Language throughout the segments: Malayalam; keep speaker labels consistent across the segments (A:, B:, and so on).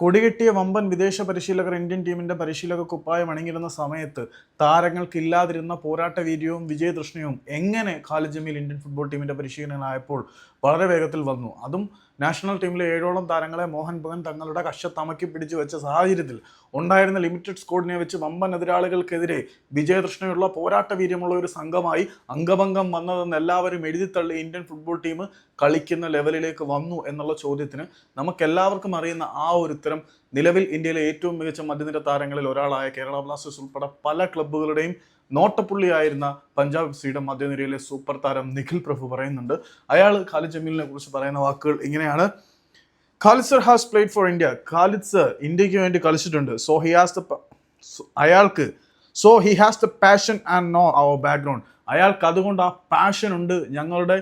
A: കൊടികെട്ടിയ വമ്പൻ വിദേശ പരിശീലകർ ഇന്ത്യൻ ടീമിന്റെ പരിശീലക കുപ്പായം അണിഞ്ഞിരുന്ന സമയത്ത് താരങ്ങൾക്കില്ലാതിരുന്ന പോരാട്ട വീര്യവും വിജയതൃഷ്ണയും എങ്ങനെ ഖാലിദ് ഇന്ത്യൻ ഫുട്ബോൾ ടീമിന്റെ പരിശീലകനായപ്പോൾ വളരെ വേഗത്തിൽ വന്നു. അതും നാഷണൽ ടീമിലെ ഏഴോളം താരങ്ങളെ മോഹൻ ബഗൻ തങ്ങളുടെ കഷത്തമക്കി പിടിച്ചു വെച്ച സാഹചര്യത്തിൽ ഉണ്ടായിരുന്ന ലിമിറ്റഡ് സ്ക്വാഡിനെ വെച്ച് വമ്പൻ എതിരാളികൾക്കെതിരെ വിജയതൃഷ്ണയുള്ള പോരാട്ട വീര്യമുള്ള ഒരു സംഘമായി അംഗഭംഗം വന്നതെന്ന് എല്ലാവരും എഴുതിത്തള്ളി ഇന്ത്യൻ ഫുട്ബോൾ ടീം കളിക്കുന്ന ലെവലിലേക്ക് വന്നു എന്നുള്ള ചോദ്യത്തിന് നമുക്കെല്ലാവർക്കും അറിയുന്ന ആ ഒരു ഉത്തരം നിലവിൽ ഇന്ത്യയിലെ ഏറ്റവും മികച്ച മധ്യനിര താരങ്ങളിൽ ഒരാളായ കേരള ബ്ലാസ്റ്റേഴ്സ് ഉൾപ്പെടെ പല ക്ലബ്ബുകളുടെയും നോട്ടപ്പുള്ളിയായിരുന്ന പഞ്ചാബ് എഫ് മധ്യനിരയിലെ സൂപ്പർ താരം നിഖിൽ പ്രഭു പറയുന്നുണ്ട്. അയാൾ ഖാലിദ് കുറിച്ച് പറയുന്ന വാക്കുകൾ ഇങ്ങനെയാണ് Khalid sir has played for India Khalid sir ഇന്ത്യയ്ക്ക് വേണ്ടി കളിച്ചിട്ടുണ്ട് സോ ഹി ഹാസ് ദ അയാൾക്ക് so he has the passion and know our background അയാൾക്ക് അതുകൊണ്ട് ആ പാഷൻ ഉണ്ട്. ഞങ്ങളുടെ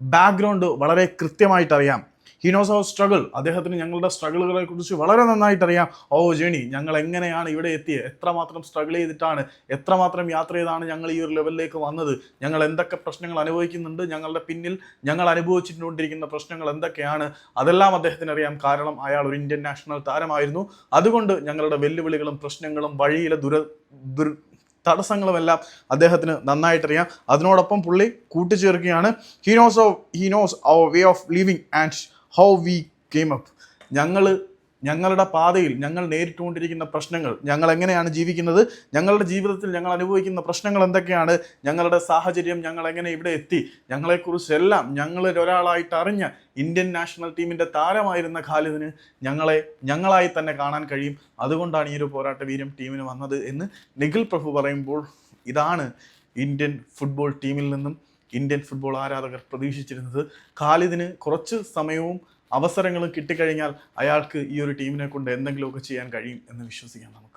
A: ബാക്ക്ഗ്രൗണ്ട് വളരെ കൃത്യമായിട്ട് അറിയാം ഹി നോസ് അവർ സ്ട്രഗിൾ അദ്ദേഹത്തിന് ഞങ്ങളുടെ സ്ട്രഗിളുകളെ കുറിച്ച് വളരെ നന്നായിട്ട് അറിയാം ഓ ജേണി ഞങ്ങൾ എങ്ങനെയാണ് ഇവിടെ എത്തിയത് എത്രമാത്രം സ്ട്രഗിൾ ചെയ്തിട്ടാണ്? എത്രമാത്രം യാത്ര ചെയ്താണ് ഞങ്ങൾ ഈ ഒരു ലെവലിലേക്ക് വന്നത്? ഞങ്ങൾ എന്തൊക്കെ പ്രശ്നങ്ങൾ അനുഭവിക്കുന്നുണ്ട്? ഞങ്ങളുടെ പിന്നിൽ ഞങ്ങൾ അനുഭവിച്ചിട്ടുകൊണ്ടിരിക്കുന്ന പ്രശ്നങ്ങൾ എന്തൊക്കെയാണ്? അതെല്ലാം അദ്ദേഹത്തിന് അറിയാം കാരണം അയാൾ ഒരു ഇന്ത്യൻ നാഷണൽ താരമായിരുന്നു. അതുകൊണ്ട് ഞങ്ങളുടെ വെല്ലുവിളികളും പ്രശ്നങ്ങളും വഴിയിലെ ദുര ദുർ തടസ്സങ്ങളുമെല്ലാം അദ്ദേഹത്തിന് നന്നായിട്ടറിയാം. അതിനോടൊപ്പം പുള്ളി കൂട്ടിച്ചേർക്കുകയാണ്. He knows of he knows our way of living and how we came up ഞങ്ങൾ ഞങ്ങളുടെ പാതയിൽ ഞങ്ങൾ നേരിട്ടുകൊണ്ടിരിക്കുന്ന പ്രശ്നങ്ങൾ ഞങ്ങൾ എങ്ങനെയാണ് ജീവിക്കുന്നത് ഞങ്ങളുടെ ജീവിതത്തിൽ ഞങ്ങൾ അനുഭവിക്കുന്ന പ്രശ്നങ്ങൾ എന്തൊക്കെയാണ് ഞങ്ങളുടെ സാഹചര്യം ഞങ്ങൾ എങ്ങനെ ഇവിടെ എത്തി ഞങ്ങളെക്കുറിച്ചെല്ലാം ഞങ്ങളിൽ ഒരാളായിട്ട് അറിഞ്ഞ ഇന്ത്യൻ നാഷണൽ ടീമിന്റെ താരമായിരുന്ന ഖാലിദിന് ഞങ്ങളെ ഞങ്ങളായി തന്നെ കാണാൻ കഴിയും. അതുകൊണ്ടാണ് ഈ ഒരു പോരാട്ട വീര്യം ടീമിന് വന്നത് എന്ന് നിഖിൽ പ്രഭു പറയുമ്പോൾ ഇതാണ് ഇന്ത്യൻ ഫുട്ബോൾ ടീമിൽ നിന്നും ഇന്ത്യൻ ഫുട്ബോൾ ആരാധകർ പ്രതീക്ഷിച്ചിരുന്നത് ഖാലിദിന് കുറച്ച് സമയവും അവസരങ്ങളും കിട്ടിക്കഴിഞ്ഞാൽ അയാൾക്ക് ഈ ഒരു ടീമിനെ കൊണ്ട് എന്തെങ്കിലുമൊക്കെ ചെയ്യാൻ കഴിയും എന്ന് വിശ്വസിക്കാം നമുക്ക്.